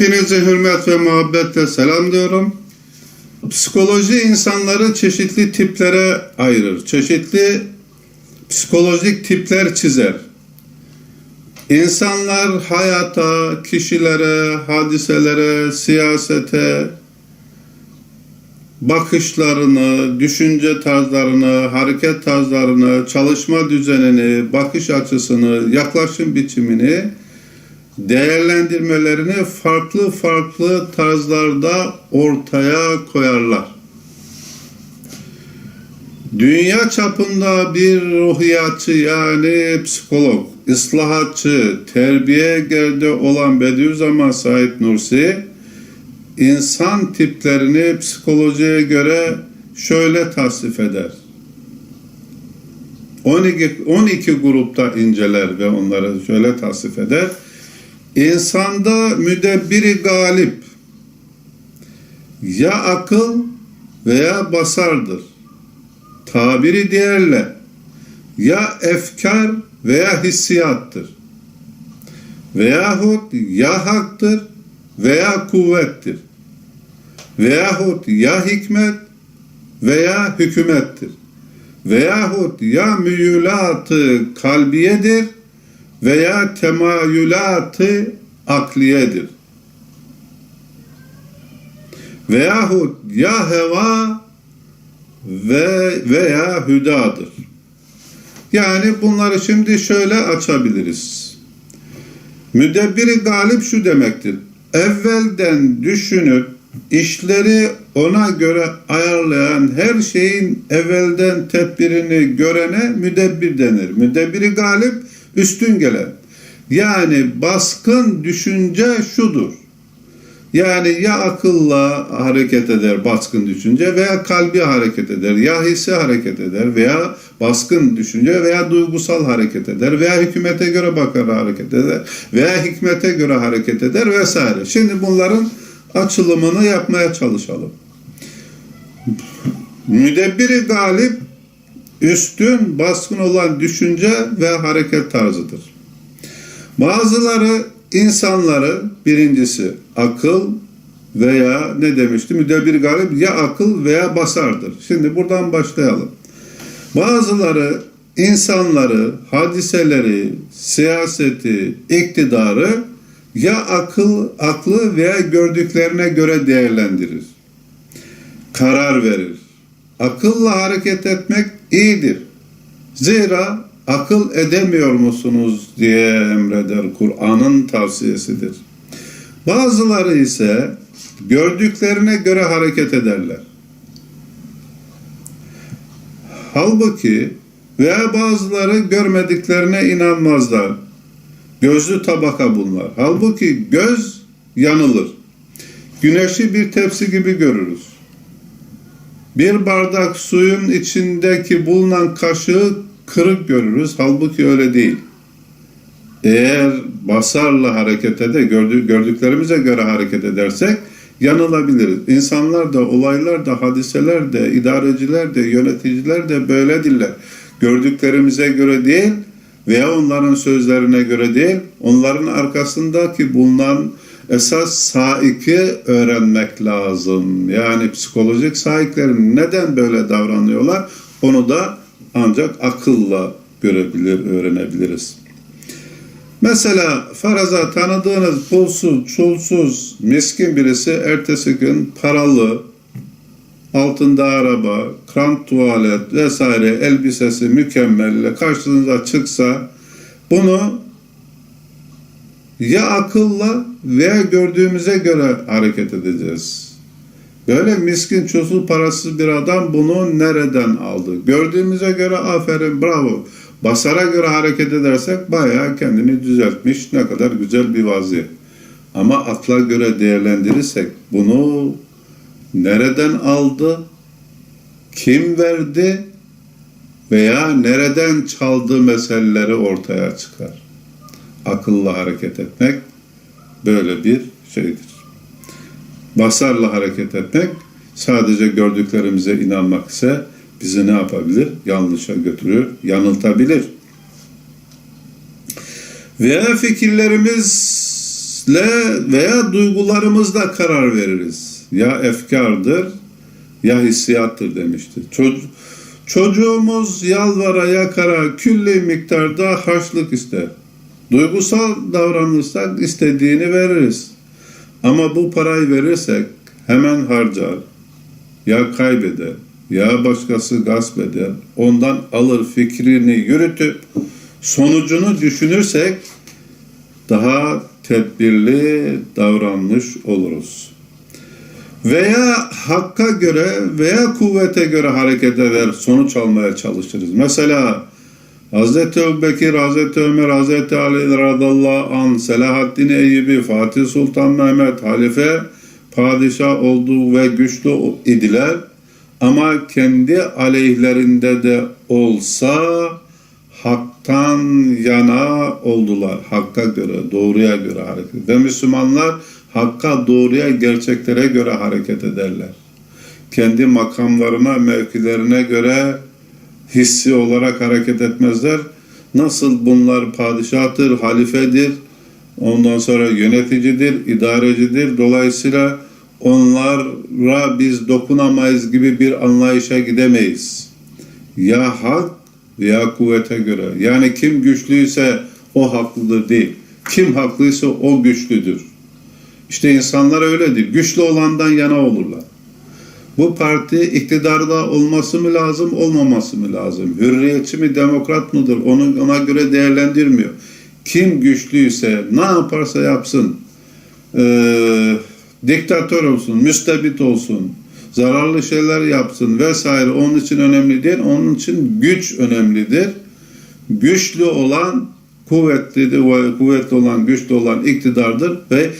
Hepinize hürmet ve muhabbetle selamlıyorum. Psikoloji insanları çeşitli tiplere ayırır. Çeşitli psikolojik tipler çizer. İnsanlar hayata, kişilere, hadiselere, siyasete, bakışlarını, düşünce tarzlarını, hareket tarzlarını, çalışma düzenini, bakış açısını, yaklaşım biçimini değerlendirmelerini farklı farklı tarzlarda ortaya koyarlar. Dünya çapında bir ruhiyatçı yani psikolog, ıslahatçı, terbiye gerde olan Bediüzzaman Said Nursi insan tiplerini psikolojiye göre şöyle tasnif eder. 12, 12 grupta inceler ve onları şöyle tasnif eder. İnsanda müdebbiri galip ya akıl veya basardır. Tabiri diğerle ya efkar veya hissiyattır. Veyahut ya haktır veya kuvvettir. Veyahut ya hikmet veya hükümettir. Veyahut ya müyülatı kalbiyedir veya temayülatı akliyedir. Veyahut ya heva ve veya hüdadır. Yani bunları şimdi şöyle açabiliriz. Müdebbiri galip şu demektir. Evvelden düşünüp işleri ona göre ayarlayan her şeyin evvelden tedbirini görene müdebbir denir. Müdebbiri galip üstün gelen. Yani baskın düşünce şudur. Yani ya akılla hareket eder baskın düşünce veya kalbi hareket eder, ya hissi hareket eder veya baskın düşünce veya duygusal hareket eder veya hükümete göre bakar hareket eder veya hikmete göre hareket eder vesaire. Şimdi bunların açılımını yapmaya çalışalım. Müdebbiri galip üstün, baskın olan düşünce ve hareket tarzıdır. Bazıları insanları birincisi akıl veya ne demişti müdebbir galip ya akıl veya basardır. Şimdi buradan başlayalım. Bazıları insanları, hadiseleri, siyaseti, iktidarı ya akıl, aklı veya gördüklerine göre değerlendirir. Karar verir. Akılla hareket etmek iyidir. Zira akıl edemiyor musunuz diye emreder Kur'an'ın tavsiyesidir. Bazıları ise gördüklerine göre hareket ederler. Halbuki veya bazıları görmediklerine inanmazlar. Gözlü tabaka bunlar. Halbuki göz yanılır. Güneşi bir tepsi gibi görürüz. Bir bardak suyun içindeki bulunan kaşığı kırık görürüz. Halbuki öyle değil. Eğer basarla hareket gördük, gördüklerimize göre hareket edersek yanılabiliriz. İnsanlar da, olaylar da, hadiseler de, idareciler de, yöneticiler de böyledirler. Gördüklerimize göre değil veya onların sözlerine göre değil, onların arkasındaki bulunan esas saiki öğrenmek lazım. Yani psikolojik saiklerin neden böyle davranıyorlar onu da ancak akılla görebilir, öğrenebiliriz. Mesela faraza tanıdığınız pulsuz, çulsuz, miskin birisi ertesi gün paralı, altında araba, krant tuvalet vesaire elbisesi mükemmelle karşınıza çıksa bunu ya akılla veya gördüğümüze göre hareket edeceğiz. Böyle miskin, çulsuz, parasız bir adam bunu nereden aldı? Gördüğümüze göre aferin, bravo. Basara göre hareket edersek bayağı kendini düzeltmiş, ne kadar güzel bir vaziyet. Ama akla göre değerlendirirsek bunu nereden aldı, kim verdi veya nereden çaldı meseleleri ortaya çıkar. Akılla hareket etmek böyle bir şeydir. Basarla hareket etmek sadece gördüklerimize inanmak ise bizi ne yapabilir? Yanlışa götürür, yanıltabilir. Veya fikirlerimiz nefsle veya duygularımızla karar veririz. Ya efkardır ya hissiyattır demişti. Çocuk, çocuğumuz yalvara yakara külli miktarda harçlık ister. Duygusal davranırsak istediğini veririz. Ama bu parayı verirsek hemen harcar, ya kaybeder, ya başkası gasp eder, ondan alır fikrini yürütüp sonucunu düşünürsek daha tedbirli davranmış oluruz. Veya hakka göre veya kuvvete göre hareket eder, sonuç almaya çalışırız. Mesela Hazreti Ebubekir, Hazreti Ömer, Hazreti Ali radallahu an, Selahaddin Eyyubi, Fatih Sultan Mehmet, halife, padişah olduğu ve güçlü idiler. Ama kendi aleyhlerinde de olsa haktan yana oldular. Hakka göre, doğruya göre hareket. Ve Müslümanlar hakka, doğruya, gerçeklere göre hareket ederler. Kendi makamlarına, mevkilerine göre hissi olarak hareket etmezler. Nasıl bunlar padişahtır, halifedir, ondan sonra yöneticidir, idarecidir. Dolayısıyla onlara biz dokunamayız gibi bir anlayışa gidemeyiz. Ya hak veya kuvvete göre. Yani kim güçlüyse o haklıdır değil. Kim haklıysa o güçlüdür. İşte insanlar öyledir. Güçlü olandan yana olurlar. Bu parti iktidarda olması mı lazım, olmaması mı lazım? Hürriyetçi mi, demokrat mıdır? Onu ona göre değerlendirmiyor. Kim güçlüyse, ne yaparsa yapsın, ee, diktatör olsun, müstebit olsun, zararlı şeyler yapsın vesaire onun için önemli değil. Onun için güç önemlidir. Güçlü olan kuvvetlidir ve kuvvetli olan güçlü olan iktidardır ve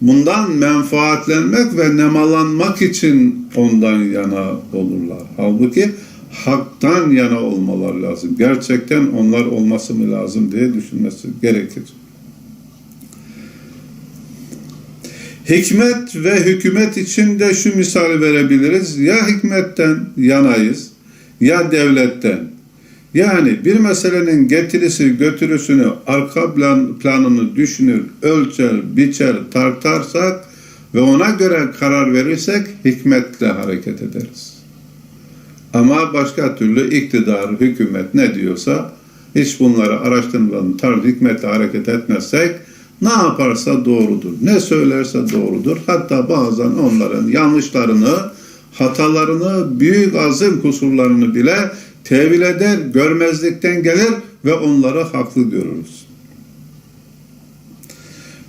bundan menfaatlenmek ve nemalanmak için ondan yana olurlar. Halbuki haktan yana olmalar lazım. Gerçekten onlar olması mı lazım diye düşünmesi gerekir. Hikmet ve hükümet için de şu misali verebiliriz. Ya hikmetten yanayız ya devletten. Yani bir meselenin getirisi götürüsünü arka plan, planını düşünür, ölçer, biçer, tartarsak ve ona göre karar verirsek hikmetle hareket ederiz. Ama başka türlü iktidar, hükümet ne diyorsa hiç bunları araştırmadan tarz hikmetle hareket etmezsek ne yaparsa doğrudur. Ne söylerse doğrudur. Hatta bazen onların yanlışlarını, hatalarını, büyük azim kusurlarını bile tevil eder, görmezlikten gelir ve onları haklı görürüz.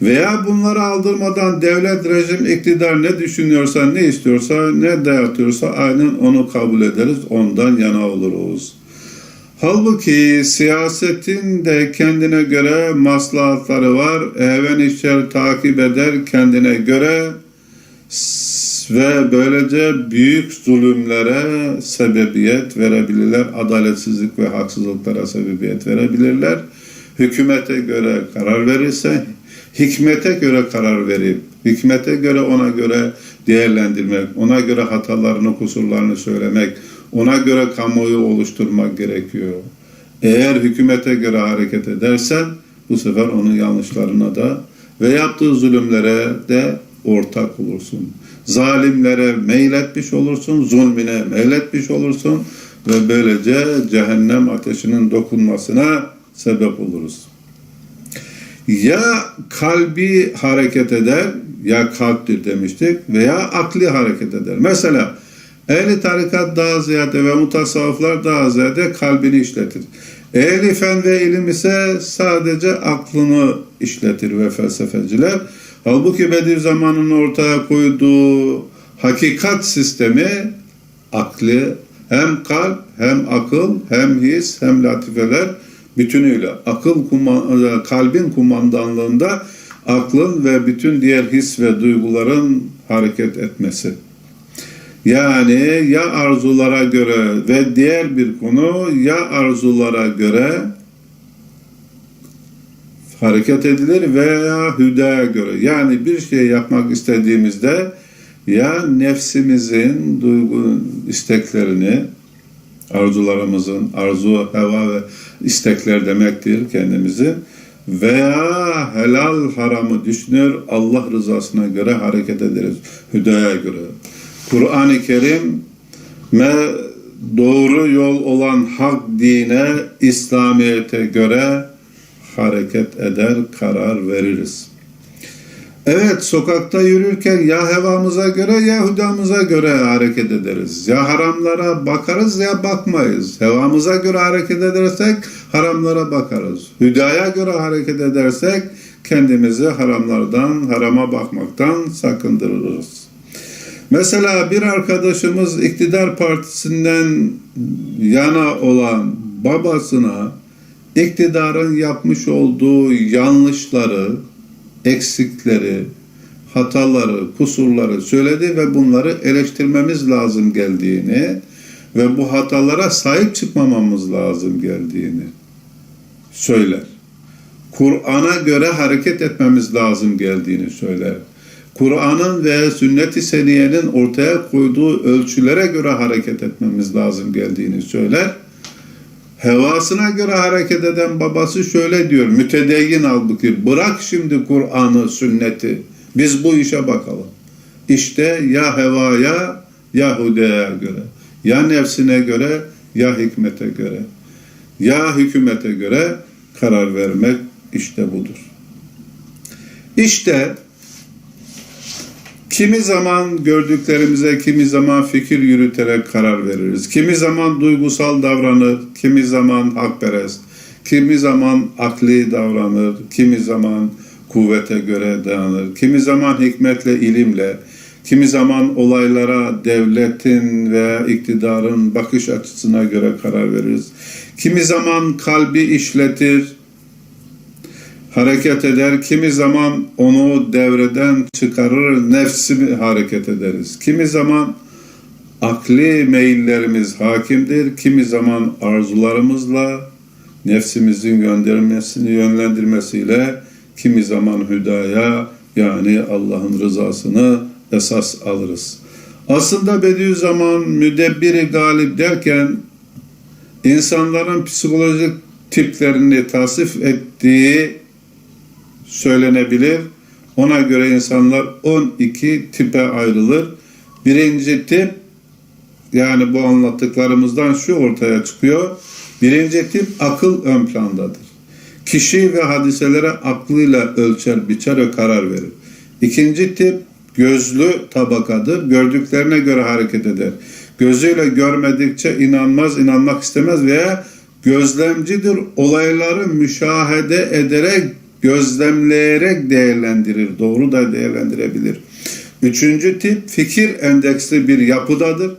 Veya bunları aldırmadan devlet, rejim, iktidar ne düşünüyorsa, ne istiyorsa, ne dayatıyorsa aynen onu kabul ederiz, ondan yana oluruz. Halbuki siyasetin de kendine göre maslahatları var. Even işler takip eder kendine göre ve böylece büyük zulümlere sebebiyet verebilirler. Adaletsizlik ve haksızlıklara sebebiyet verebilirler. Hükümete göre karar verirse, hikmete göre karar verip, hikmete göre ona göre değerlendirmek, ona göre hatalarını, kusurlarını söylemek, ona göre kamuoyu oluşturmak gerekiyor. Eğer hükümete göre hareket edersen bu sefer onun yanlışlarına da ve yaptığı zulümlere de ortak olursun. Zalimlere meyletmiş olursun, zulmine meyletmiş olursun ve böylece cehennem ateşinin dokunmasına sebep oluruz. Ya kalbi hareket eder, ya kalptir demiştik veya akli hareket eder. Mesela Ehli tarikat daha ziyade ve mutasavvıflar daha ziyade kalbini işletir. Ehli fen ve ilim ise sadece aklını işletir ve felsefeciler. Halbuki Bediüzzaman'ın ortaya koyduğu hakikat sistemi akli hem kalp hem akıl hem his hem latifeler bütünüyle akıl kalbin kumandanlığında aklın ve bütün diğer his ve duyguların hareket etmesi. Yani ya arzulara göre ve diğer bir konu ya arzulara göre hareket edilir veya hüdaya göre. Yani bir şey yapmak istediğimizde ya nefsimizin duygu isteklerini, arzularımızın, arzu, heva ve istekler demektir kendimizi veya helal haramı düşünür, Allah rızasına göre hareket ederiz. Hüdaya göre. Kur'an-ı Kerim ve doğru yol olan hak dine, İslamiyet'e göre hareket eder, karar veririz. Evet, sokakta yürürken ya hevamıza göre ya hudamıza göre hareket ederiz. Ya haramlara bakarız ya bakmayız. Hevamıza göre hareket edersek haramlara bakarız. Hüdaya göre hareket edersek kendimizi haramlardan, harama bakmaktan sakındırırız. Mesela bir arkadaşımız iktidar partisinden yana olan babasına iktidarın yapmış olduğu yanlışları, eksikleri, hataları, kusurları söyledi ve bunları eleştirmemiz lazım geldiğini ve bu hatalara sahip çıkmamamız lazım geldiğini söyler. Kur'an'a göre hareket etmemiz lazım geldiğini söyler. Kur'an'ın ve sünnet-i seniyenin ortaya koyduğu ölçülere göre hareket etmemiz lazım geldiğini söyler. Hevasına göre hareket eden babası şöyle diyor, mütedeyyin halbuki bırak şimdi Kur'an'ı, sünneti, biz bu işe bakalım. İşte ya hevaya ya hudaya göre, ya nefsine göre ya hikmete göre, ya hükümete göre karar vermek işte budur. İşte Kimi zaman gördüklerimize, kimi zaman fikir yürüterek karar veririz. Kimi zaman duygusal davranır, kimi zaman hakperest, kimi zaman akli davranır, kimi zaman kuvvete göre dayanır, kimi zaman hikmetle, ilimle, kimi zaman olaylara devletin veya iktidarın bakış açısına göre karar veririz. Kimi zaman kalbi işletir, hareket eder. Kimi zaman onu devreden çıkarır, nefsimi hareket ederiz. Kimi zaman akli meyillerimiz hakimdir. Kimi zaman arzularımızla nefsimizin göndermesini yönlendirmesiyle kimi zaman hüdaya yani Allah'ın rızasını esas alırız. Aslında Bediüzzaman müdebbiri galip derken insanların psikolojik tiplerini tasvip ettiği söylenebilir. Ona göre insanlar 12 tipe ayrılır. Birinci tip yani bu anlattıklarımızdan şu ortaya çıkıyor. Birinci tip akıl ön plandadır. Kişi ve hadiselere aklıyla ölçer, biçer ve karar verir. İkinci tip gözlü tabakadır. Gördüklerine göre hareket eder. Gözüyle görmedikçe inanmaz, inanmak istemez veya gözlemcidir. Olayları müşahede ederek gözlemleyerek değerlendirir. Doğru da değerlendirebilir. Üçüncü tip fikir endeksli bir yapıdadır.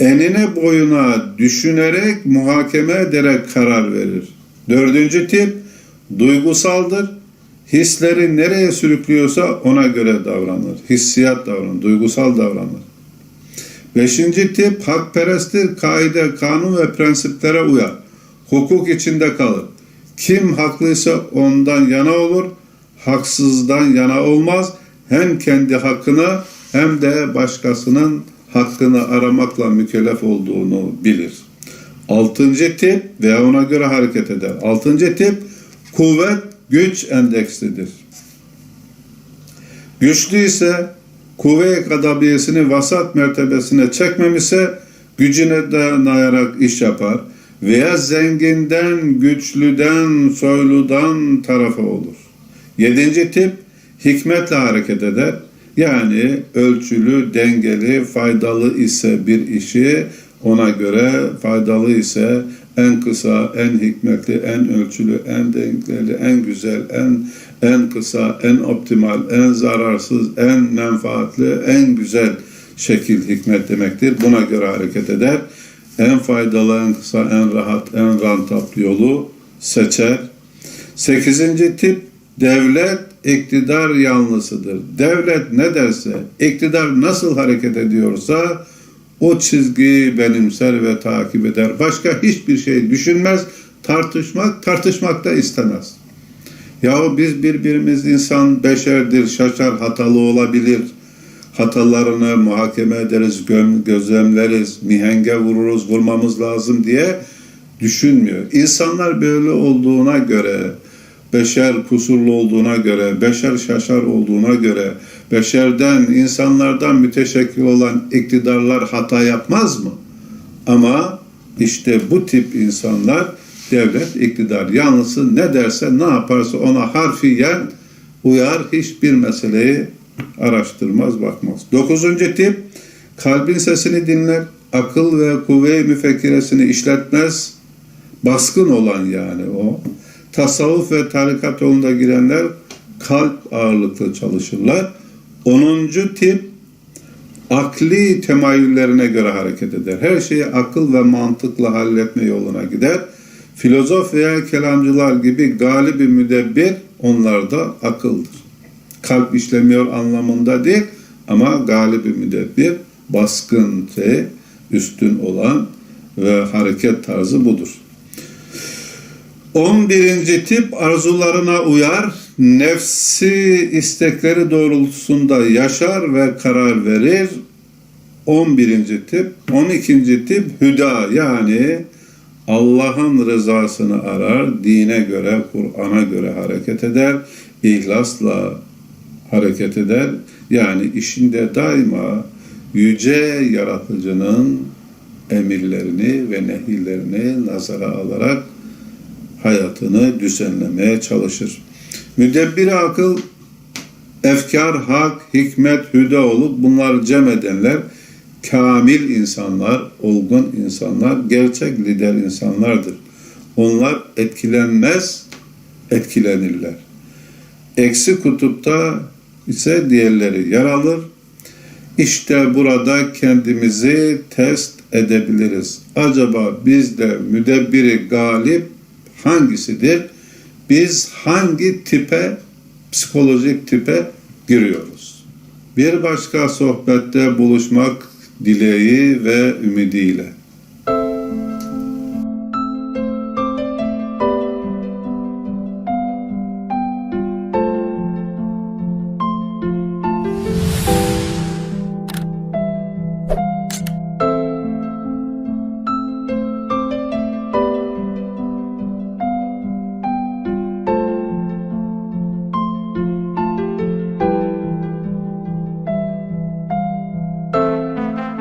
Enine boyuna düşünerek, muhakeme ederek karar verir. Dördüncü tip duygusaldır. Hisleri nereye sürüklüyorsa ona göre davranır. Hissiyat davranır, duygusal davranır. Beşinci tip hakperesttir. Kaide, kanun ve prensiplere uyar. Hukuk içinde kalır. Kim haklıysa ondan yana olur, haksızdan yana olmaz. Hem kendi hakkını hem de başkasının hakkını aramakla mükellef olduğunu bilir. Altıncı tip veya ona göre hareket eder. Altıncı tip kuvvet güç endekslidir. Güçlü ise kuvve kadabiyesini vasat mertebesine çekmemişse gücüne dayanarak iş yapar veya zenginden, güçlüden, soyludan tarafa olur. Yedinci tip hikmetle hareket eder. Yani ölçülü, dengeli, faydalı ise bir işi ona göre faydalı ise en kısa, en hikmetli, en ölçülü, en dengeli, en güzel, en en kısa, en optimal, en zararsız, en menfaatli, en güzel şekil hikmet demektir. Buna göre hareket eder en faydalı, en kısa, en rahat, en rantaplı yolu seçer. Sekizinci tip devlet iktidar yanlısıdır. Devlet ne derse, iktidar nasıl hareket ediyorsa o çizgiyi benimser ve takip eder. Başka hiçbir şey düşünmez, tartışmak, tartışmak da istemez. Yahu biz birbirimiz insan beşerdir, şaşar, hatalı olabilir hatalarını muhakeme ederiz, gözlemleriz, mihenge vururuz, vurmamız lazım diye düşünmüyor. İnsanlar böyle olduğuna göre beşer kusurlu olduğuna göre, beşer şaşar olduğuna göre, beşerden, insanlardan müteşekkil olan iktidarlar hata yapmaz mı? Ama işte bu tip insanlar devlet iktidar yanlısı ne derse ne yaparsa ona harfiyen uyar hiçbir meseleyi araştırmaz bakmaz. Dokuzuncu tip kalbin sesini dinler, akıl ve kuvve-i müfekkiresini işletmez, baskın olan yani o. Tasavvuf ve tarikat yolunda girenler kalp ağırlıklı çalışırlar. Onuncu tip akli temayüllerine göre hareket eder. Her şeyi akıl ve mantıkla halletme yoluna gider. Filozof veya kelamcılar gibi galibi müdebbir onlar da akıldır. Kalp işlemiyor anlamında değil ama galibi müdebbir baskın şey, üstün olan ve hareket tarzı budur. 11. tip arzularına uyar, nefsi istekleri doğrultusunda yaşar ve karar verir. 11. tip, 12. tip hüda yani Allah'ın rızasını arar, dine göre, Kur'an'a göre hareket eder, ihlasla hareket eder. Yani işinde daima yüce yaratıcının emirlerini ve nehirlerini nazara alarak hayatını düzenlemeye çalışır. Müdebbir akıl, efkar, hak, hikmet, hüda olup bunlar cem edenler kamil insanlar, olgun insanlar, gerçek lider insanlardır. Onlar etkilenmez, etkilenirler. Eksi kutupta ise diğerleri yer alır. İşte burada kendimizi test edebiliriz. Acaba bizde müdebbiri galip hangisidir? Biz hangi tipe, psikolojik tipe giriyoruz? Bir başka sohbette buluşmak dileği ve ümidiyle.